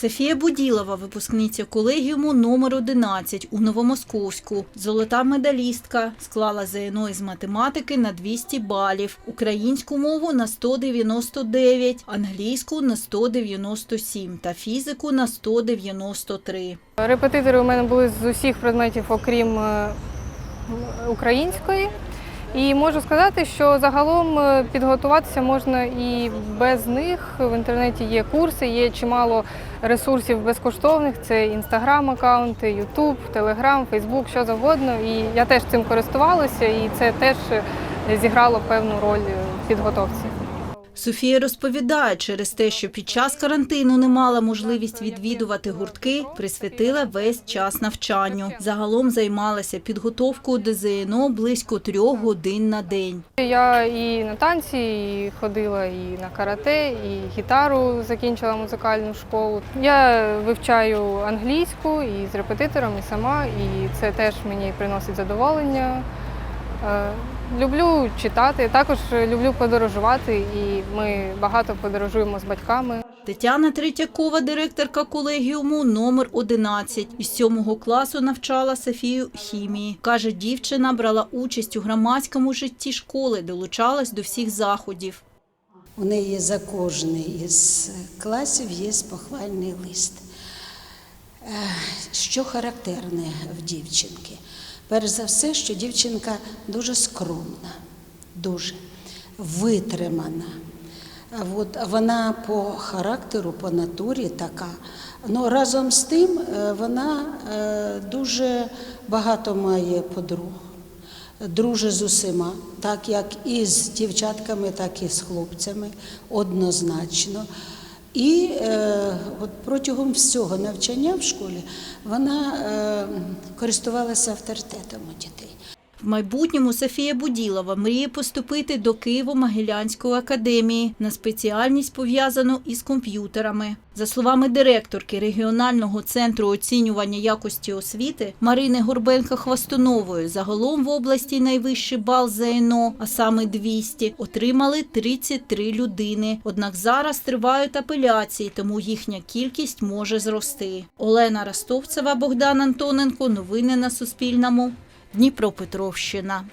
Софія Буділова, випускниця колегіуму номер 11 у Новомосковську. Золота медалістка склала ЗНО із математики на 200 балів, українську мову на 199, англійську на 197 та фізику на 193. Репетитори у мене були з усіх предметів, окрім е, української. І можу сказати, що загалом е, підготуватися можна і без них. В інтернеті є курси, є чимало ресурсів безкоштовних. Це інстаграм-аккаунти, Ютуб, Телеграм, Фейсбук, що завгодно. І я теж цим користувалася, і це теж зіграло певну роль в підготовці. Софія розповідає, через те, що під час карантину не мала можливість відвідувати гуртки, присвятила весь час навчанню. Загалом займалася підготовкою до ЗНО близько трьох годин на день. Я і на танці і ходила, і на карате, і гітару закінчила музикальну школу. Я вивчаю англійську і з репетитором, і сама, і це теж мені приносить задоволення. Е, Люблю читати, також люблю подорожувати, і ми багато подорожуємо з батьками. Тетяна Третьякова, директорка колегіуму номер 11. Із сьомого класу навчала Софію хімії. Каже, дівчина брала участь у громадському житті школи, долучалась до всіх заходів. У неї за кожний із класів є похвальний лист. Е, Що характерне в дівчинки? Перш за все, що дівчинка дуже скромна, дуже витримана. От вона по характеру, по натурі така. Ну, разом з тим е, вона е, дуже багато має подруг дружить з усіма, так як і з дівчатками, так і з хлопцями, однозначно. І е, от протягом всього навчання в школі вона е, користувалася авторитетом у дітей. В майбутньому Софія Буділова мріє поступити до Києво-Могилянської академії на спеціальність пов'язану із комп'ютерами. За словами директорки регіонального центру оцінювання якості освіти Марини Горбенко-Хвостунової, загалом в області найвищий бал ЗНО, а саме 200, отримали 33 людини. Однак зараз тривають апеляції, тому їхня кількість може зрости. Олена Ростовцева, Богдан Антоненко. Новини на Суспільному. Дніпропетровщина.